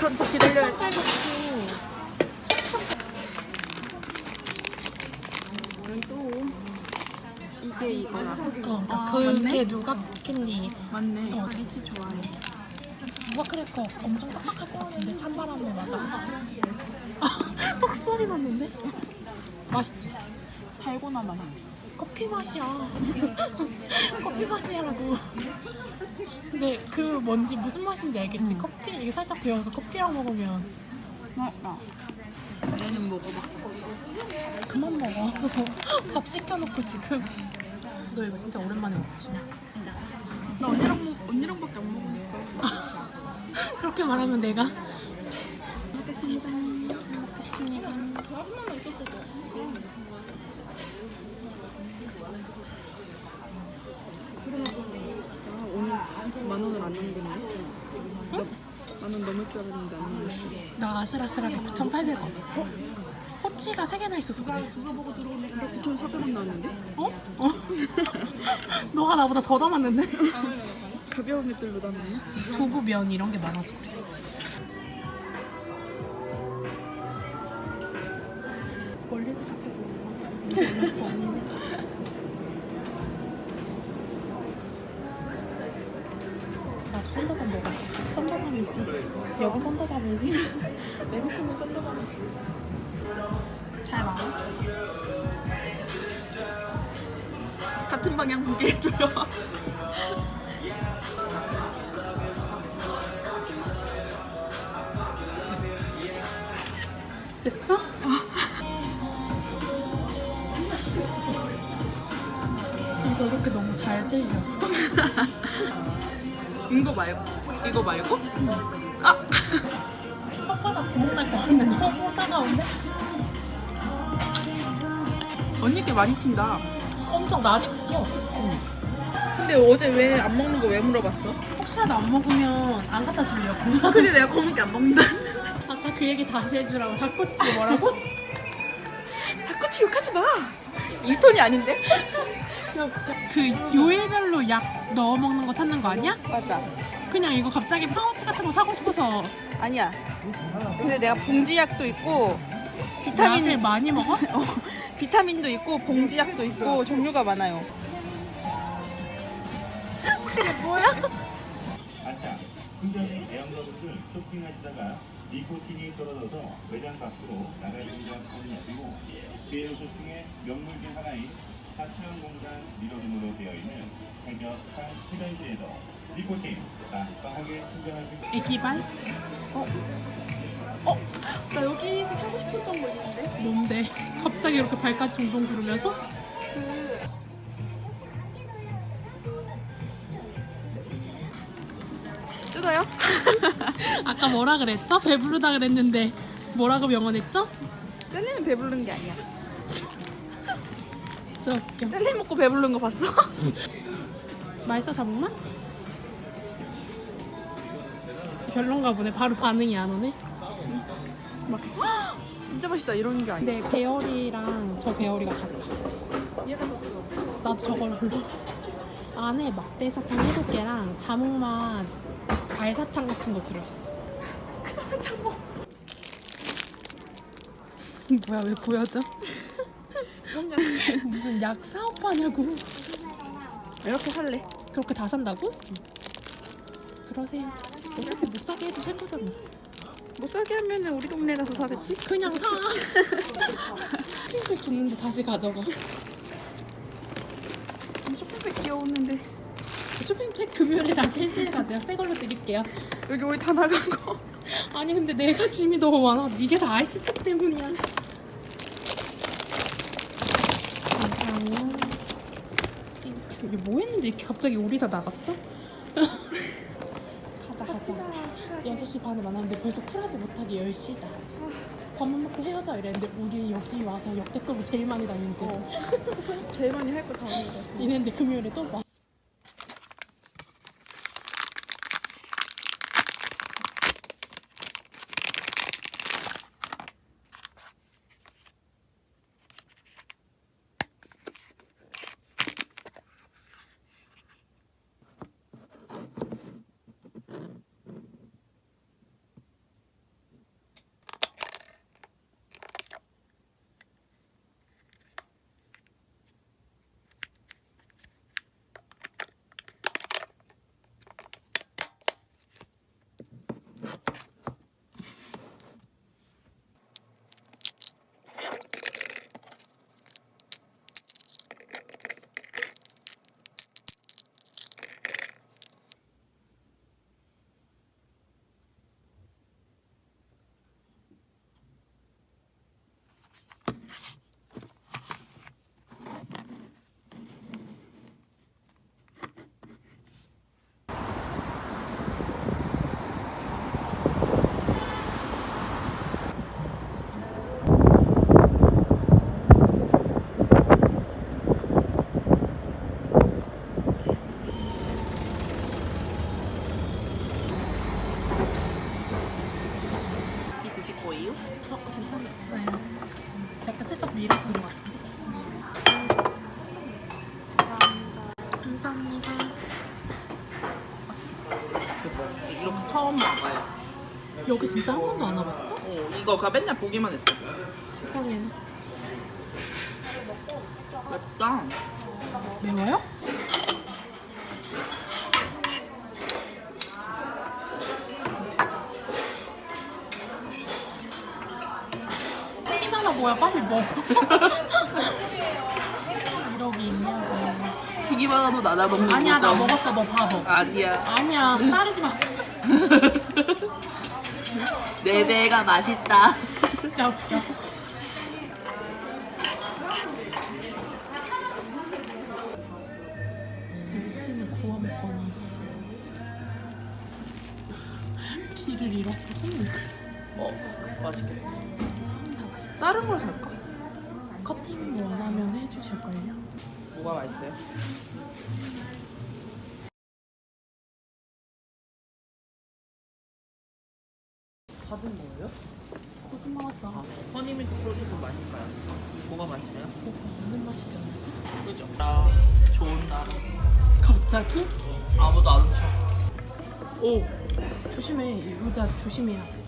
그럼 더 기다려야 돼. 또 이게 이거야. 어, 그러니까 아, 그게 맞네? 누가 캔디 맞네. 어. 리치 좋아해. 누가 크래커 엄청 딱딱할 것 같은데 찬바람에 맞아. 아, 톡 소리 났는데? 맛있지? 달고나 맛이. 커피 맛이야. 커피 맛이라고. 근데 그 뭔지 무슨 맛인지 알겠지? 응. 커피 이게 살짝 데워서 커피랑 먹으면 어, 나. 얘는 먹어봐. 그만 먹어. 밥 시켜놓고 지금. 너 이거 진짜 오랜만에 먹지? 나 언니랑 먹, 언니랑밖에 안 먹으니까. 그렇게 말하면 내가 먹겠습니다. 잘 먹겠습니다. 아, 오늘 만 원을 안 남겼네. 만원 넘을 줄 알았는데 안 남겼어. 나 아슬아슬하게 9,800원. 어? 꼬치가 3개나 있어서 그래. 들어오네. 9,400원 나왔는데? 어? 어? 너가 나보다 더 담았는데? 가벼운 것들로 남았네. 두부 면 이런 게 많아서 그래. 멀리서 봤어도 여기 썬더밤이지. 내비크는 썬더밤이지. 잘 나와. 같은 방향 보게 해줘요. 됐어? 이거 이렇게 너무 잘 들려. 이거 말고? 이거 말고? 아! 언니 게 많이 튄다. 엄청 나 아직도 튀어. 근데 어제 왜 안 먹는 거 왜 물어봤어? 혹시라도 안 먹으면 안 갖다 주려고. 근데 내가 검은 게 안 먹는다. 아까 그 얘기 다시 해주라고. 닭꼬치 뭐라고? 닭꼬치 욕하지 마. 이 톤이 아닌데? 그 요일별로 약 넣어 먹는 거 찾는 거 아니야? 맞아. 그냥 이거 갑자기 파우치 같은 거 사고 싶어서 아니야. 근데 내가 봉지약도 있고 약을 비타민 많이 먹어? 어, 비타민도 있고 봉지약도 있고 종류가 많아요. 아차, 흔적이 애완가분들 쇼핑하시다가 니코틴이 떨어져서 매장 밖으로 나가시기가 하시고 비엘 쇼핑의 명물 중 하나인 4층 공간 미러룸으로 되어 있는 쾌적한 휴전실에서 니코틴 빡빡하게 충전하시고 애기발? 나 여기서 사고 싶었던 거 있는데? 뭔데? 갑자기 이렇게 발까지 동동 구르면서? 뜯어요? 아까 뭐라 그랬죠? 배부르다 그랬는데 뭐라고 명언했죠? 젤리는 배부른 게 아니야. 진짜 웃겨. 젤리 먹고 배부른 거 봤어? 맛있어 자몽맛? 별론가 보네. 바로 반응이 안 오네. 막 "헉, 진짜 맛있다 이러는 게 아니야. 근데 배열이랑 저 배열이가 달라. 얘가 더 뜨거워. 나도 저걸 골라. 안에 막대사탕 7개랑 자몽맛 알사탕 같은 거 들어있어. 그다음에 참어. 뭐야 왜 보여줘? 무슨 약 사업하냐고. 이렇게 살래. 그렇게 다 산다고? 그러세요. 어차피 못 사게 해도 살 거잖아. 못 사게 하면은 우리 동네 가서 사겠지? 그냥 사. 핑크 줬는데 다시 가져가. 쇼핑백 귀여웠는데 쇼핑백 금요일에 다시 해시해 가세요. 새 걸로 드릴게요. 여기 우리 다 나간 거. 아니 근데 내가 짐이 너무 많아. 이게 다 아이스팩 때문이야. 감사해요. 이게 뭐 했는데 이렇게 갑자기 우리 다 나갔어? 가자 가자. 6시 반에 만났는데 벌써 쿨하지 못하게 10시다. 밥만 먹고 헤어져 이랬는데 우리 여기 와서 역대급으로 제일 많이 다니는데 제일 많이 할 거 다 하는 거 같아. 이랬는데 금요일에 또 막. 어, 이거 가 맨날 보기만 했어. 세상에. 맵다. 매워요? 튀기만 뭐야 빨리 먹어 이러기 있냐고 튀기만 하도 나나 먹는 아니야 나 거죠? 먹었어 너 봐봐 아니야. 아니야 자르지 마 내 배가 맛있다. 진짜 웃겨 멸치는 구워 먹거나 길을 잃었어 손을 어, 맛있겠다. 다 맛있어 자른 걸 살까? 커팅 원하면 해주실걸요? 뭐가 맛있어요? 밥은 뭐예요? 거짓말하지 마 허니밀크 프로듀스 맛있을까요? 뭐가 맛있어요? 먹는 맛이잖아 그죠? 나 좋은 날 갑자기? 아무도 안 쳐. 오, 조심해 이 의자 조심해야 돼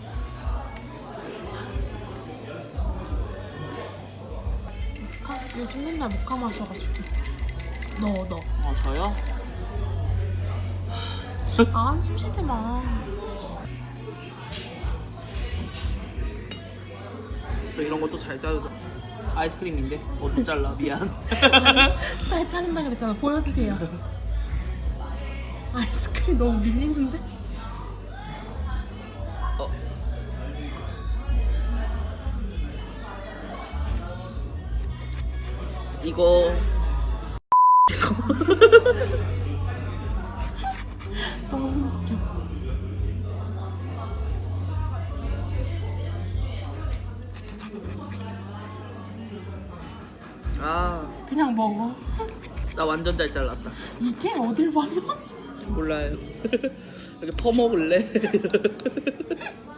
모카? 요즘 맨날 모카 마셔가지고 넣어 넣어 어 저요? 아, 숨 쉬지 마. 저 이런 것도 잘 자르죠. 아이스크림인데 어디 잘라 미안. 아니, 잘 자른다 그랬잖아. 보여주세요. 아이스크림 너무 밀리는데? 어. 이거 아, 그냥 먹어. 나 완전 잘 잘랐다. 이게 어딜 봐서? 몰라요. 이렇게 퍼먹을래?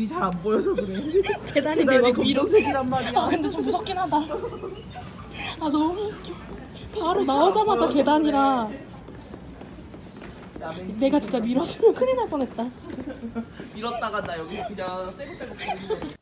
눈이 잘 안 보여서 그래. 계단이 내막 검정색이란 말이야. 아 근데 좀 무섭긴 하다. 아 너무 웃겨. 바로 나오자마자 계단이라 내가 진짜 밀어주면 큰일 날 뻔했다. 밀었다가 나 여기 그냥 떼고떼고 저는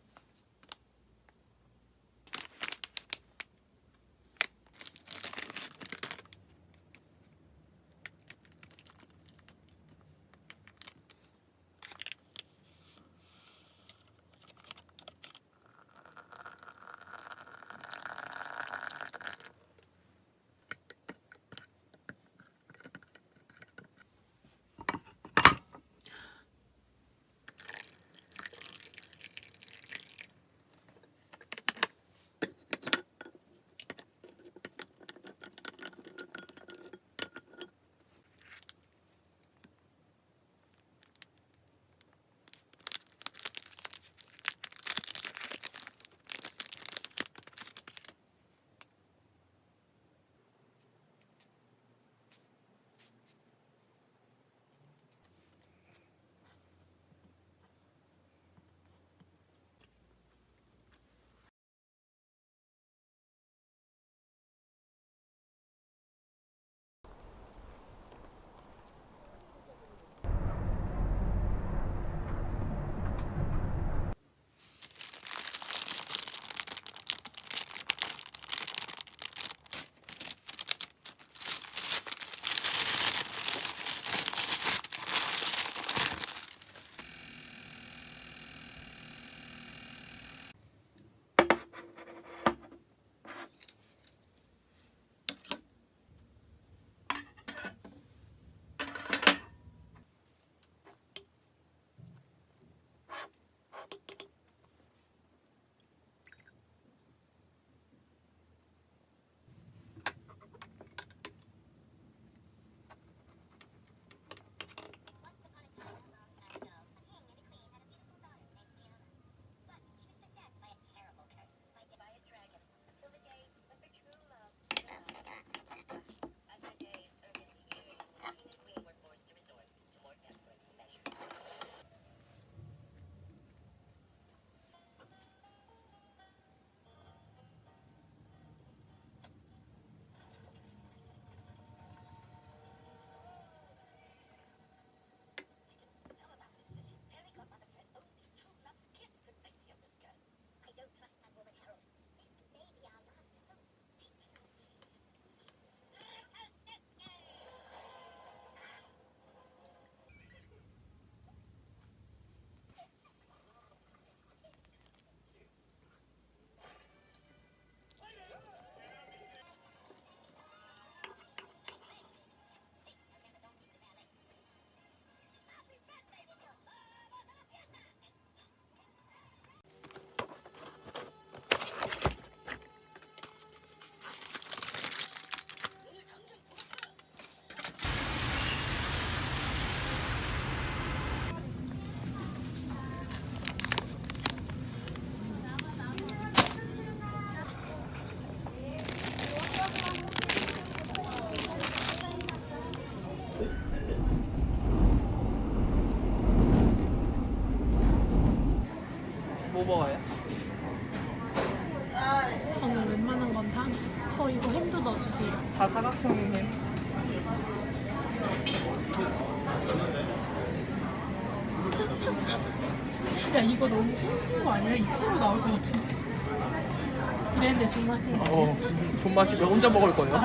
이랬는데 거 어, 존맛이면 혼자 먹을 거예요.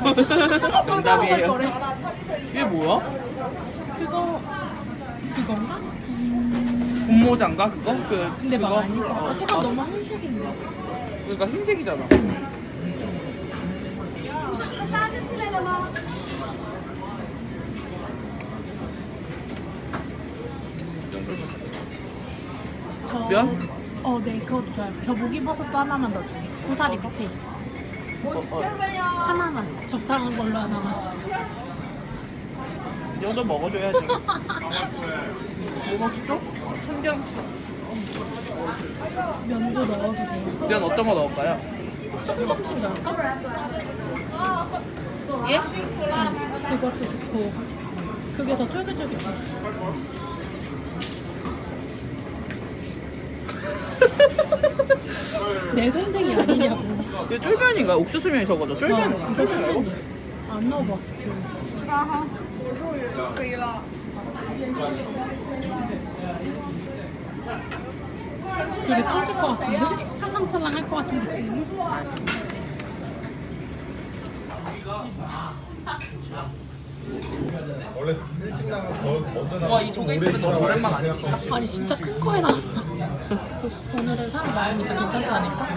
정답이에요. 이게 뭐야? 그거 그건가? 분모자인가 그거? 그 근데 막 그거? 같아. 어, 어. 너무 한색인데. 그러니까 흰색이잖아. 저, 면? 어, 네, 그것도 좋아요. 저 목이버섯도 하나만 넣어주세요. 고사리 밑에 있어. 하나만. 적당한 걸로 하나만. 이 정도 먹어줘야지. 뭐 먹지 또? 청경채. 면도 넣어도 돼요. 면 어떤 거 넣을까요? 조금씩 넣을까? 예? 그것도 좋고. 그게 더 쫄깃쫄깃해. 내 동생이 아니냐고. 이게 쫄면인가? 옥수수면이 저거죠? 쫄면. 어, 이거 쫄면이. 안 넣어봤어, 그. 되게 터질 것 같은데? 찰랑찰랑 할 것 같은 느낌. 원래 일찍 나가면 더 먼저 나가. 와, 이 조개구이는 너무 오랜만 아닙니까? 아니, 진짜 큰 거에 나왔어. 오늘은 사람 많으니까 괜찮지 않을까?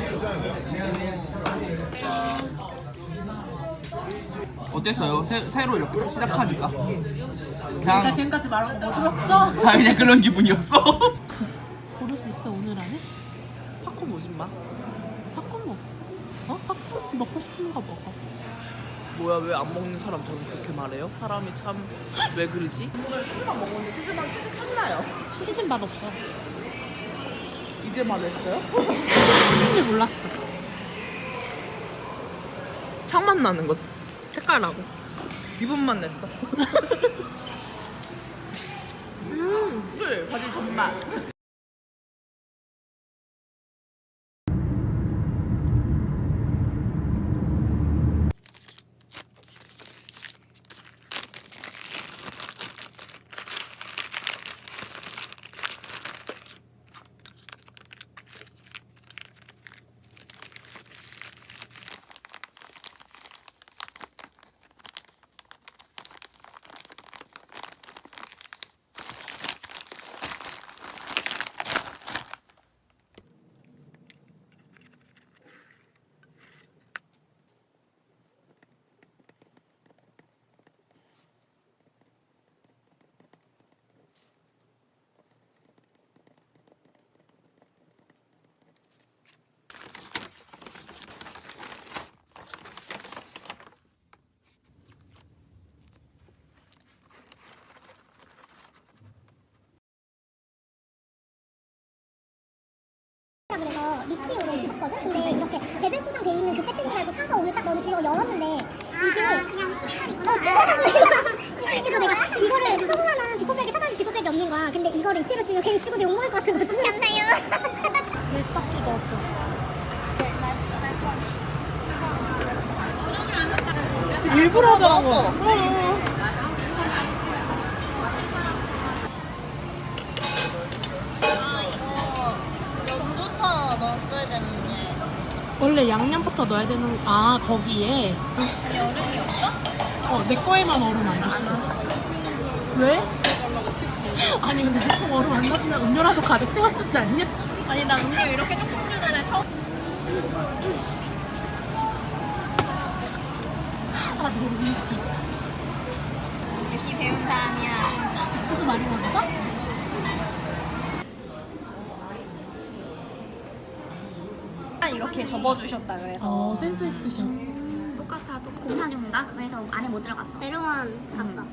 어땠어요? 새, 새로 이렇게 시작하니까? 내가 그냥, 지금까지 말한 거 뭐 들었어? 아, 그냥 그런 기분이었어. 고를 수 있어, 오늘 안에? 팝콘 무슨 맛? 팝콘 먹어. 어? 팝콘 먹고 싶은 거 먹어. 뭐야 왜 안 먹는 사람처럼 그렇게 말해요? 사람이 참 왜 그러지? 치즈 맛 없어. 이제 말했어요? 치즈인지 몰랐어. 향만 나는 것 색깔나고 기분만 냈어 음. 네 바질 존맛 그래서 리치용을 샀거든? 근데 이렇게 개별 포장돼 있는 그 세팅인 줄 알고 사서 오늘 딱 주려고 열었는데 이게 그냥 찌꺼기구나 어 찌꺼기 그래서 내가 이거를 조그만한 지퍼백에 사다는 지퍼백이 없는 거야 근데 이거를 리치로 주면 괜히 친구들 욕먹을 것 같은 거지 감사해요 밀떡도 넣었죠. 일부러 하자는 거. 넣었어야 되는데 원래 양념부터 넣어야 되는 아 거기에 얼음이 없어? 어내 거에만 얼음 안 줬어 왜? 아니 근데 보통 얼음 안 넣어주면 음료라도 가득 채워주지 않냐? 아니 나 음료 이렇게 조금 주는 애 처음 아 너무 웃기 역시 배운 사람이야 옥수수 많이 넣었어? 이렇게 접어주셨다 그래서. 어 센스 있으셔. 똑같아. 또 공사중인가? 그래서 안에 못 들어갔어. 내려만 갔어